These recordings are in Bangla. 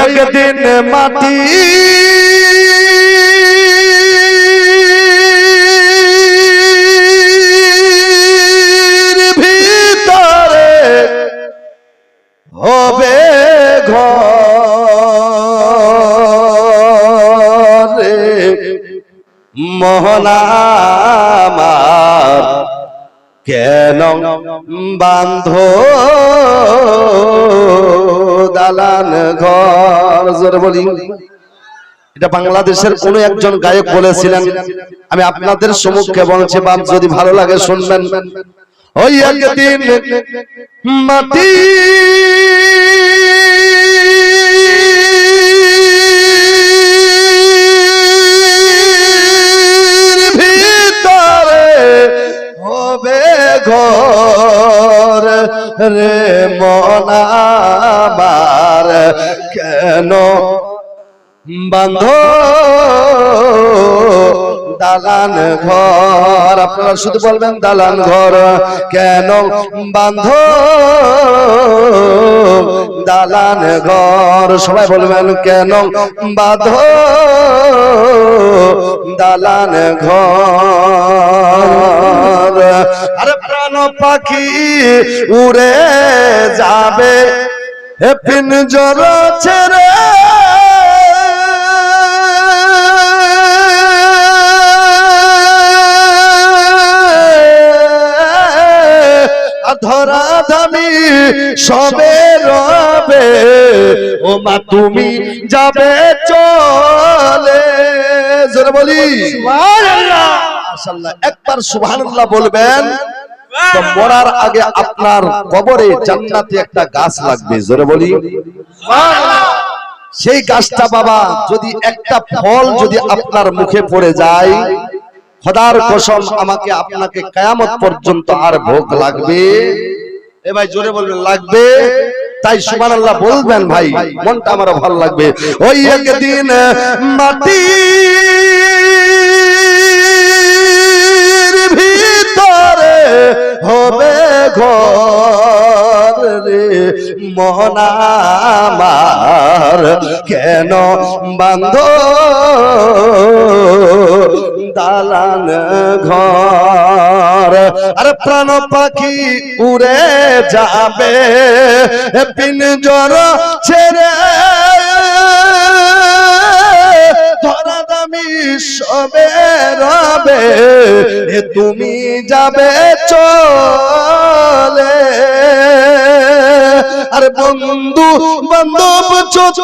একদিন মাটি। ভিতরে হবে ঘরে। মোহনামার কেন বান্ধ দালান ঘর? জোরে বলি। এটা বাংলাদেশের কোন একজন গায়ক বলেছিলেন, আমি আপনাদের সম্মুখে বলছি, বাপ, যদি ভালো লাগে শুনবেন। ওই একদিন মাটি রে মনাবার, কেন বান্ধ দালান ঘর? আপনারা শুধু বলবেন দালান ঘর। কেন বান্ধ দালান ঘর? সবাই বলবেন কেন বাঁধ দালান ঘর? আরে প্রাণ পাখি উড়ে যাবে। হে পিনজর ছেড়ে। ধরা ধামি সবে রবে। ও মা তুমি যাবে চলে। জোরে বলি। মাশাআল্লাহ একবার সুবহানাল্লাহ বলবেন। তো মরার আগে আপনার কবরে জান্নাতে একটা গাছ লাগবে, জোরে বলি। সেই গাছটা বাবা, যদি একটা ফল যদি আপনার মুখে পড়ে যায়, খোদার কসম, আমাকে আপনাকে কায়ামত পর্যন্ত আর ভোগ লাগবে। এ ভাই, জোরে বলবেন, লাগবে? তাই সুমান আল্লাহ বলবেন ভাই, মনটা আমার ভালো লাগবে। ওই একদিন মাটি হবে ঘর রে। মহনামার কেন বান্ধ? দালান ঘর। আরে প্রাণ পাখি উড়ে যাবে পিনজর ছেড়ে। ধরা দামি সবে রবে। তুমি যাবে চলে। আর বন্ধু বান্ধব ছোট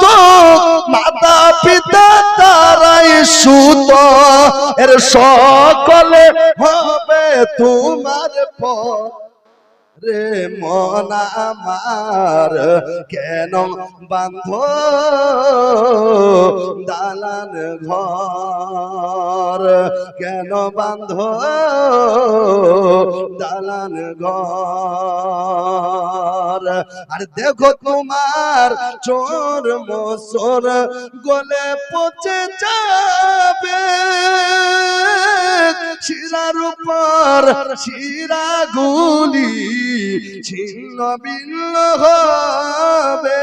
মাতা পিতা তারাই সুত। এর সকলে হবে তোমার পর রে মন আমার কেন বান্ধ দালান ঘর কেন বান্ধ দালান ঘর। আর দেখো তোমার চোর মোসর গলে পচে যাবে। শিরার উপর শিরা গুলি ছিন্ন ভিন্ন হবে।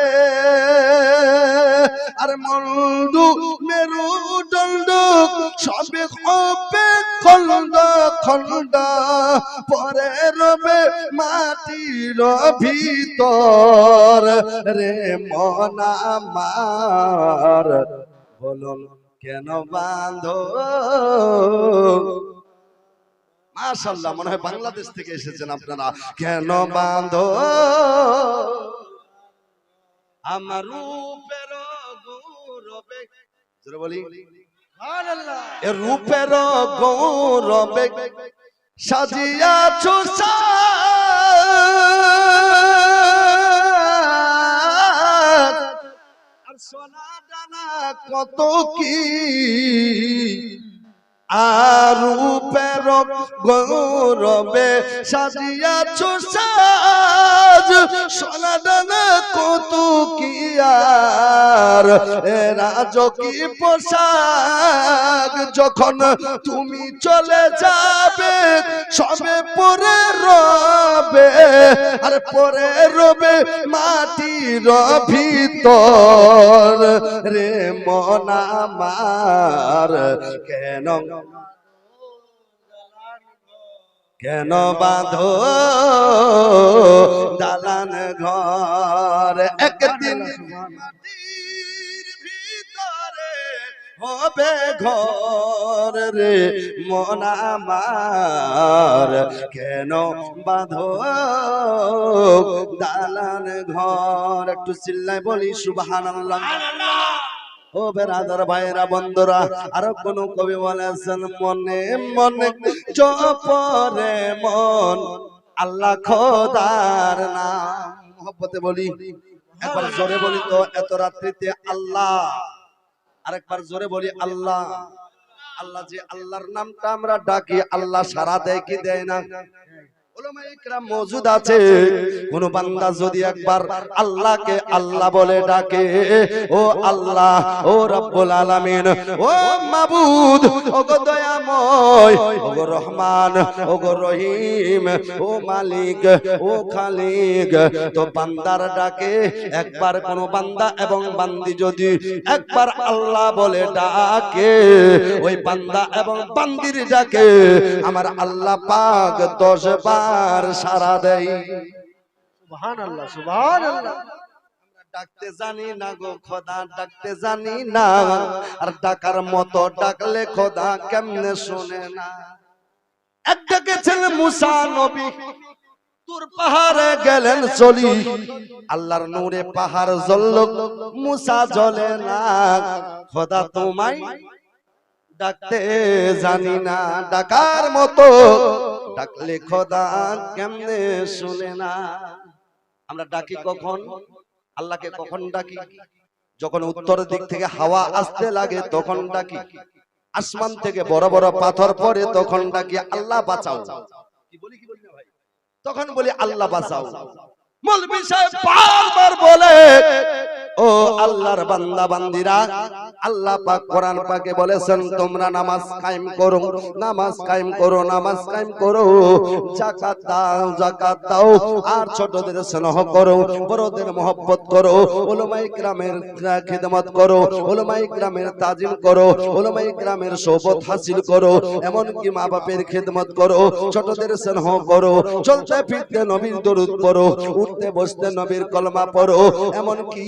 আর মন্দু মেরু দণ্ড সবে হবে খন্ড খন্ড পরে রবে মাটির ভিতর। রে মন আমার, বলুন। কেন বাঁধ? মাশাল্লাহ মনে হয় বাংলাদেশ থেকে এসেছেন আপনারা। কেন বাঁধ? আমার রূপের গৌরবে। জোরে বলি। এ রূপের গৌরবে সাজিয়াছো সাজ। সোনা দানা কত কি? আর রূপের গৌরবে সাজিয়াছো সাজ। সোনা দানা কত কি আর? এ রাজকি পোশাক যখন তুমি চলে যাবে, সবে পরে রবে, আর পরে রবে মাটির ভিতর। রে মন আমার, কেন কেন বাঁধো দালান ঘর? একদিন হবে ঘর রে, মন আমার। কেন বাঁধ দালান ঘর? একটু চিল্লাই বলি সুবহান ও বেরাদার ভাইরা বন্ধুরা, আর কোন কবি বলেছেন, মনে মনে চপরে মন। আল্লাহ খোদার নাম। মোহব্বতে বলি, একবার জোরে বলি তো, এত রাত্রিতে আল্লাহ আরেকবার জোরে বলি আল্লাহ। আল্লাহ। যে আল্লাহর নামটা আমরা ডাকি আল্লাহ সারা দেয় কি দেয় না? মওজুদ আছে। কোন বান্দা যদি একবার আল্লাহকে আল্লাহ বলে ডাকে ও আল্লাহ ও রব্বুল আলামিন ও মাবুদ ও গো দয়াময় ও গো রহমান ও গো রহিম ও মালিক ও খালিক তো বান্দার ডাকে একবার কোন বান্দা এবং বান্দি যদি একবার আল্লাহ বলে ডাকে ওই বান্দা এবং বান্দির ডাকে আমার আল্লাহ পাক দশ বার সারা দেয় সুবহানাল্লাহ সুবহানাল্লাহ। ডাকতে জানি না গো খোদা ডাকতে জানি না। আর ডাকার মতো ডাকলে খোদা কেমনে শুনে না? এক ডেকেছেন মুসা নবী তোর পাহাড়ে গেলেন চলি। আল্লাহর নূরে পাহাড় জ্বলল মুসা জ্বলে না। খোদা তোমায় ডাকতে জানি না ডাকার মতো ডাকলে খোদা কেমনে শুনে না? আমরা ডাকি কখন? আল্লাহকে কখন ডাকি? যখন উত্তর দিক থেকে হাওয়া আসতে লাগে তখন ডাকি। আসমান থেকে বড় বড় পাথর পড়ে তখন ডাকি আল্লাহ বাঁচাও। তখন বলি আল্লাহ বাঁচাও। মৌলভী সাহেব বারবার বলে ও আল্লাহর বান্দা বান্দিরা আল্লাহ পাক কোরআন পাকে বলেছেন, তোমরা নামাজ কায়েম করো, নামাজ কায়েম করো, নামাজ কায়েম করো। যাকাত দাও যাকাত দাও। আর ছোটদের স্নেহ করো, বড়দের মহব্বত করো। ওলামায়ে কিরামের খিদমত করো ওলামায়ে কিরামের তাজিম করো ওলামায়ে কিরামের সোবত হাসিল করো। এমন কি মা বাপের খিদমত করো, ছোটদের স্নেহ করো। চলতে ফিরতে নবীর দরুদ পড়ো, উঠতে বসতে নবীর কলমা পড়ো। এমন কি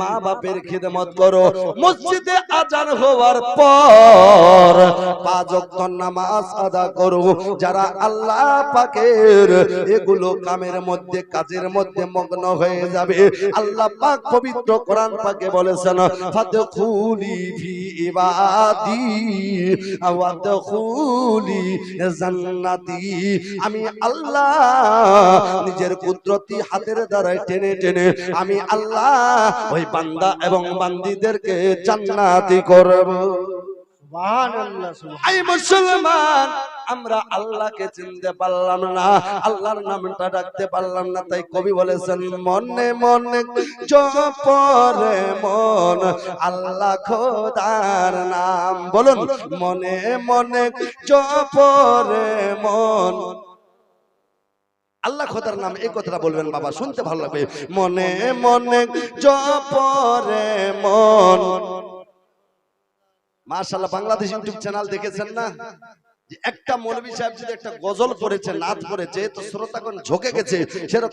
মা বাপের খিদমত করো। মসজিদে আজান হওয়ার পর যারা আল্লাহ পাকের এগুলো কামের মধ্যে, কাজের মধ্যে মগ্ন হয়ে যাবে, আল্লাহ পাক পবিত্র কোরআন পাকে বলেছেন আমি আল্লাহ নিজের কুদরতি হাতের দ্বারা টেনে টেনে, আমি আল্লাহ ওই বান্দা এবং বান্দিদেরকে জান্নাতি করব। আই মুসলমান আমরা আল্লাহকে চিনতে পারলাম না আল্লাহর নামটা ডাকতে পারলাম না তাই কবি বলেছেন মনে মনে জপরে মন আল্লাহ খোদার নাম। বলুন মনে মনে জপরে মন। আল্লাহ খোদার নাম এই কথাটা বলবেন বাবা শুনতে ভালো লাগবে। মনে মনে জপরে মন। মাশাআল্লাহ বাংলাদেশ ইউটিউব চ্যানেল দেখেছেন না? একটা মৌলবী সাহেব যদি একটা গজল করেছে নাচ করেছে তো শ্রোতাগণ ঝোঁকে গেছে। সেরকম